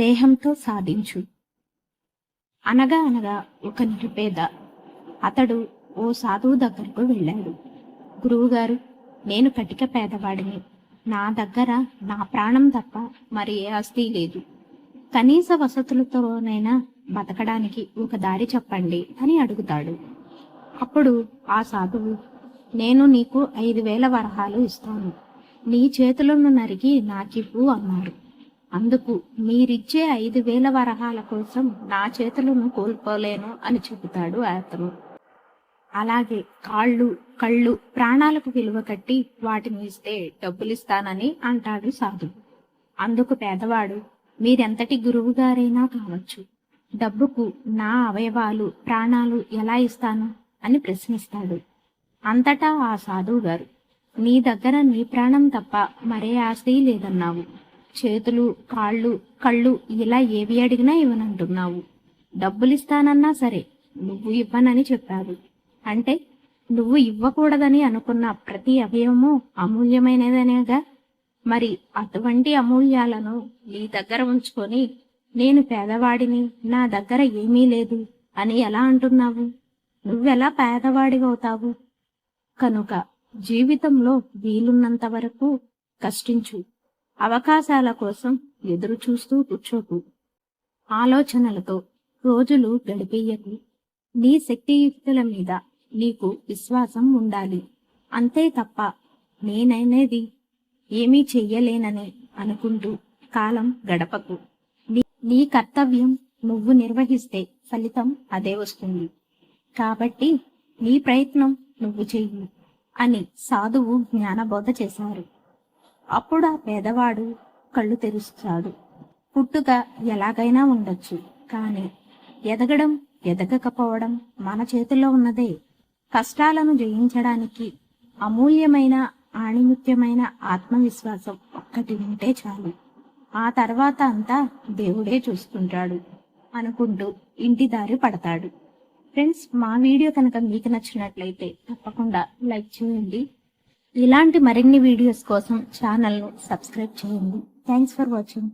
దేహంతో సాధించు. అనగా అనగా ఒక నిరుపేద. అతడు ఓ సాధువు దగ్గరకు వెళ్ళాడు. గురువుగారు నేను కటిక పేదవాడిని. నా దగ్గర నా ప్రాణం తప్ప మరి ఏ ఆస్తి లేదు. కనీస వసతులతోనైనా బతకడానికి ఒక దారి చెప్పండి అని అడుగుతాడు. అప్పుడు ఆ సాధువు నేను నీకు ఐదు వేల వరహాలు ఇస్తాను. నీ చేతులను నరిగి నాకివ్వు అన్నారు. అందుకు మీరిచ్చే ఐదు వేల వరహాల కోసం నా చేతులను కోల్పోలేను అని చెబుతాడు అతను. అలాగే కాళ్ళు కళ్ళు ప్రాణాలకు విలువ కట్టి వాటిని ఇస్తే డబ్బులిస్తానని అంటాడు సాధువు అందుకు పేదవాడు మీరెంతటి గురువు గారైనా కావచ్చు డబ్బుకు నా అవయవాలు ప్రాణాలు ఎలా ఇస్తాను అని ప్రశ్నిస్తాడు. అంతటా ఆ సాధువు గారు నీ దగ్గర నీ ప్రాణం తప్ప మరే ఆస్తి లేదన్నావు. చేతులు కాళ్ళు కళ్ళు ఇలా ఏవి అడిగినా ఇవ్వనంటున్నావు. డబ్బులిస్తానన్నా సరే నువ్వు ఇవ్వనని చెప్పావు అంటే నువ్వు ఇవ్వకూడదని అనుకున్న ప్రతి అవయవము అమూల్యమైనదనేగా? మరి అటువంటి అమూల్యాలను నీ దగ్గర ఉంచుకొని నేను పేదవాడిని నా దగ్గర ఏమీ లేదు అని ఎలా అంటున్నావు? నువ్వెలా పేదవాడివవుతావు? కనుక జీవితంలో వీలున్నంత వరకు కష్టించు. అవకాశాల కోసం ఎదురు చూస్తూ కూర్చోకు. ఆలోచనలతో రోజులు గడిపేయకు. నీ శక్తియుక్తుల మీద నీకు విశ్వాసం ఉండాలి. అంతే తప్ప నేనైనది ఏమీ చెయ్యలేనని అనుకుంటూ కాలం గడపకు. నీ- నీ కర్తవ్యం నువ్వు నిర్వహిస్తే ఫలితం అదే వస్తుంది. కాబట్టి నీ ప్రయత్నం నువ్వు చెయ్యి అని సాధువు జ్ఞానబోధ చేశారు. అప్పుడు ఆ పేదవాడు కళ్ళు తెరుస్తాడు. పుట్టుక ఎలాగైనా ఉండొచ్చు కానీ ఎదగడం ఎదగకపోవడం మన చేతిలో ఉన్నదే. కష్టాలను జయించడానికి అమూల్యమైన ఆణిముత్యమైన ఆత్మవిశ్వాసం ఒక్కటి ఉంటే చాలు. ఆ తర్వాత అంతా దేవుడే చూసుకుంటాడు అనుకుంటూ ఇంటి దారి పడతాడు. ఫ్రెండ్స్ మా వీడియో కనుక మీకు నచ్చినట్లయితే తప్పకుండా లైక్ చేయండి. ఇలాంటి మరిన్ని వీడియోస్ కోసం ఛానల్ను సబ్స్క్రైబ్ చేయండి. Thanks for watching